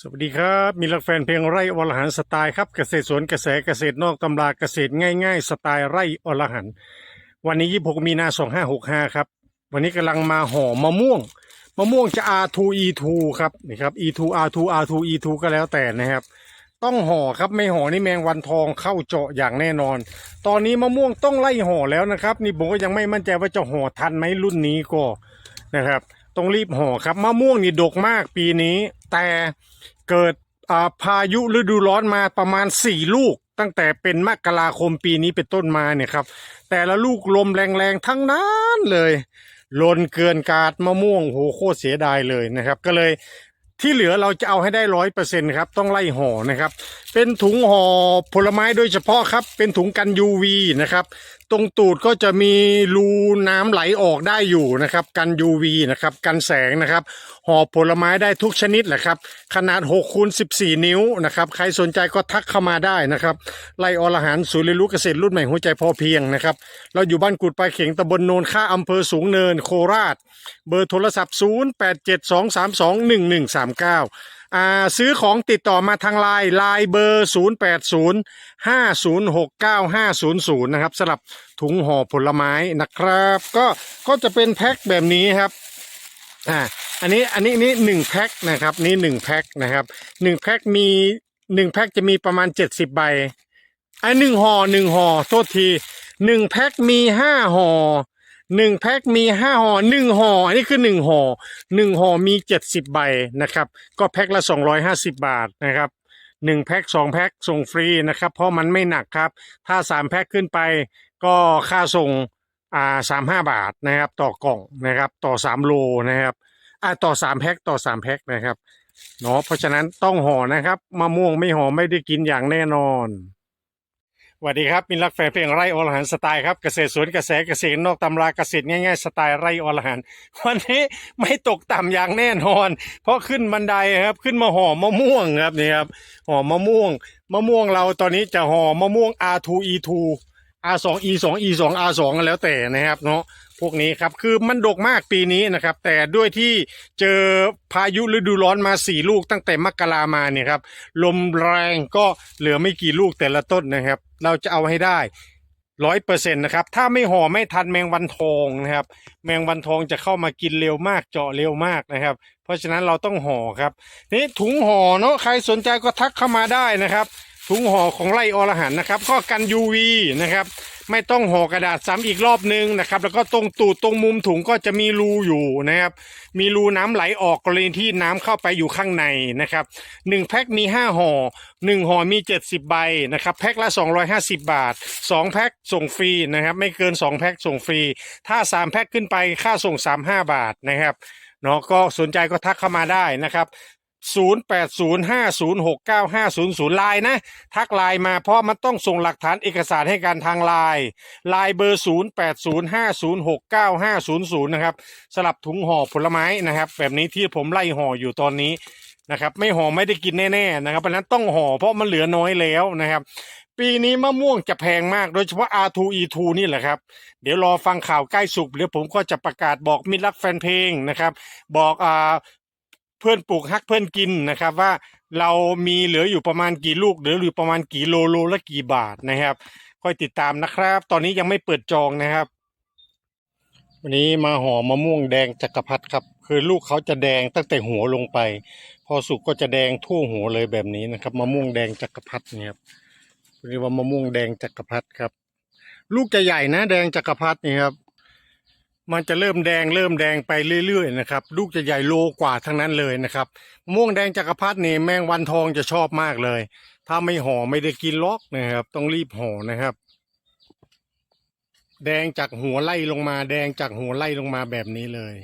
สวัสดีครับ มีรักแฟนเพลงไร่อรหันสไตล์ครับเกษตรสวนกระแสเกษตรนอกตำราเกษตรง่าย ๆ สไตล์ไร่อรหันวันนี้26มีนา2565ครับ วันนี้กำลังมาห่อมะม่วง มะม่วงจะ R2 E2 ครับนี่ครับ E2 R2 R2 E2 ก็แล้วแต่นะครับ ต้องห่อครับไม่ห่อนี่แมงวันทองเข้าเจาะอย่างแน่นอน ตอนนี้มะม่วงต้องไล่ห่อแล้วนะครับ นี่ผมก็ยังไม่มั่นใจว่าจะห่อทันไหมรุ่นนี้ก็นะครับ ต้องรีบห่อครับมะม่วงนี่ดกมากปีนี้ แต่เกิดอ่าพายุฤดูร้อนมาประมาณสี่ลูก ตั้งแต่เป็นมกราคมปีนี้เป็นต้นมาเนี่ยครับ แต่ละลูกลมแรงๆทั้งนั้นเลยลนเกินกาดมะม่วงโหโคตรเสียดายเลยนะครับ ก็เลย ที่เหลือเราจะเอาให้ได้ร้อยเปอร์เซ็นครับต้องไล่ห่อนะครับ เป็นถุงห่อผลไม้โดยเฉพาะครับ เป็นถุงกัน UV นะครับ ตรงตูดก็จะมีรูน้ำไหลออกได้อยู่นะครับ กัน UV นะครับกันแสงนะครับห่อผลไม้ได้ทุกชนิดแหละครับ ขนาด6คูณ14 นิ้วนะครับ ใครสนใจก็ทักเข้ามาได้นะครับไล่อรหันต์ศูนย์เรียนรู้เกษตรรุ่นใหม่หัวใจพอเพียงนะครับ เราอยู่บ้านกุดปลายเข็งตำบลโนนค่าอำเภอสูงเนินโคราช เบอร์โทรศัพท์ 0872321139อ่าซื้อของติดต่อมาทางไลน์ไลน์เบอร์ 0805069500 นะครับสำหรับถุงห่อผลไม้นะครับ ก็ก็จะเป็นแพ็คแบบนี้ครับอ่าอันนี้อันนี้นี่หนึ่งแพ็คนะครับนี่หนึ่งแพ็คนะครับหนึ่งแพ็คมีหนึ่งแพ็คจะมีประมาณเจ็ดสิบใบไอ้หนึ่งห่อหนึ่งห่อโทษทีหนึ่งแพ็คมีห้าห่อ หนึ่งแพ็คมีห้าห่อหนึ่งห่ออันนี้คือหนึ่งห่อหนึ่งห่อมีเจ็ดสิบใบนะครับ ก็แพ็คละสองร้อยห้าสิบบาทนะครับหนึ่งแพ็คสองแพ็คส่งฟรีนะครับ เพราะมันไม่หนักครับ ถ้าสามแพ็คขึ้นไปก็ค่าส่งอ่าสามห้าบาทนะครับ ต่อกล่องนะครับ ต่อสามโลนะครับอ่าต่อสามแพ็คต่อสามแพ็คนะครับเนาะเพราะฉะนั้นต้องห่อนะครับมะม่วงไม่ห่อไม่ได้กินอย่างแน่นอน สวัสดีครับมินรักแฟนเพลงไร่อรหันสไตล์ครับเกษตรสวนกระแสเกษตรนอกตำราเกษตรง่ายๆสไตล์ไร่อรหันวันนี้ไม่ตกต่ำอย่างแน่นอน เพราะขึ้นบันไดครับขึ้นมาห่อมะม่วงครับนี่ครับห่อมะม่วง มะม่วงเราตอนนี้จะห่อมะม่วง R2 E2 R2 E2 E2 R2 กันแล้วแต่นะครับเนาะพวกนี้ครับคือมันดกมากปีนี้นะครับ แต่ด้วยที่เจอพายุฤดูร้อนมาสี่ลูกตั้งแต่มกรามาเนี่ยครับลมแรงก็เหลือไม่กี่ลูกแต่ละต้นนะครับ เราจะเอาให้ได้ร้อยเปอร์เซ็นต์นะครับ ถ้าไม่ห่อไม่ทันแมงวันทองนะครับ แมงวันทองจะเข้ามากินเร็วมากเจาะเร็วมากนะครับ เพราะฉะนั้นเราต้องห่อครับนี่ถุงห่อเนาะใครสนใจก็ทักเข้ามาได้นะครับ ถุงห่อของไร่อรหันนะครับ ก็กัน UV นะครับ ไม่ต้องห่อกระดาษซ้ำอีกรอบนึงนะครับ แล้วก็ตรงตูดตรงมุมถุงก็จะมีรูอยู่นะครับ มีรูน้ำไหลออกกรณีที่น้ำเข้าไปอยู่ข้างในนะครับหนึ่งแพ็คมีห้าห่อหนึ่งห่อมีเจ็ดสิบใบนะครับแพ็คละสองร้อยห้าสิบบาทสองแพ็คส่งฟรีนะครับ ไม่เกินสองแพ็คส่งฟรี ถ้าสามแพ็คขึ้นไปค่าส่งสามห้าบาทนะครับเนาะก็สนใจก็ทักเข้ามาได้นะครับ 0805069500ไลน์นะ ทักไลน์มาเพราะมันต้องส่งหลักฐานเอกสารให้การทางไลน์ไลน์เบอร์ 0805069500 นะครับสลับถุงห่อผลไม้นะครับ แบบนี้ที่ผมไล่ห่ออยู่ตอนนี้นะครับไม่ห่อไม่ได้กินแน่ๆนะครับเพราะฉะนั้นต้องห่อเพราะมันเหลือน้อยแล้วนะครับ ปีนี้มะม่วงจะแพงมากโดยเฉพาะ R2 E2 นี่แหละครับ เดี๋ยวรอฟังข่าวใกล้สุกเดี๋ยวผมก็จะประกาศบอกมิตรรักแฟนเพลงนะครับ บอกอ่า เพื่อนปลูกฮักเพื่อนกินนะครับว่าเรามีเหลืออยู่ประมาณกี่ลูกเหลืออยู่ประมาณกี่โลโลละกี่บาทนะครับ ค่อยติดตามนะครับ ตอนนี้ยังไม่เปิดจองนะครับ วันนี้มาห่อมะม่วงแดงจักรพรรดิครับ คือลูกเขาจะแดงตั้งแต่หัวลงไป พอสุกก็จะแดงทั่วหัวเลยแบบนี้นะครับมะม่วงแดงจักรพรรดิเนี่ยครับเรียกว่ามะม่วงแดงจักรพรรดิครับ ลูกจะใหญ่นะแดงจักรพรรดินี่ครับ มันจะเริ่มแดงเริ่มแดงไปเรื่อยๆนะครับลูกจะใหญ่โลกว่าทั้งนั้นเลยนะครับม่วงแดงจักรพรรดินี่แมงวันทองจะชอบมากเลย ถ้าไม่ห่อไม่ได้กินล็อกนะครับ ต้องรีบห่อนะครับ แดงจากหัวไล่ลงมา แดงจากหัวไล่ลงมาแบบนี้เลย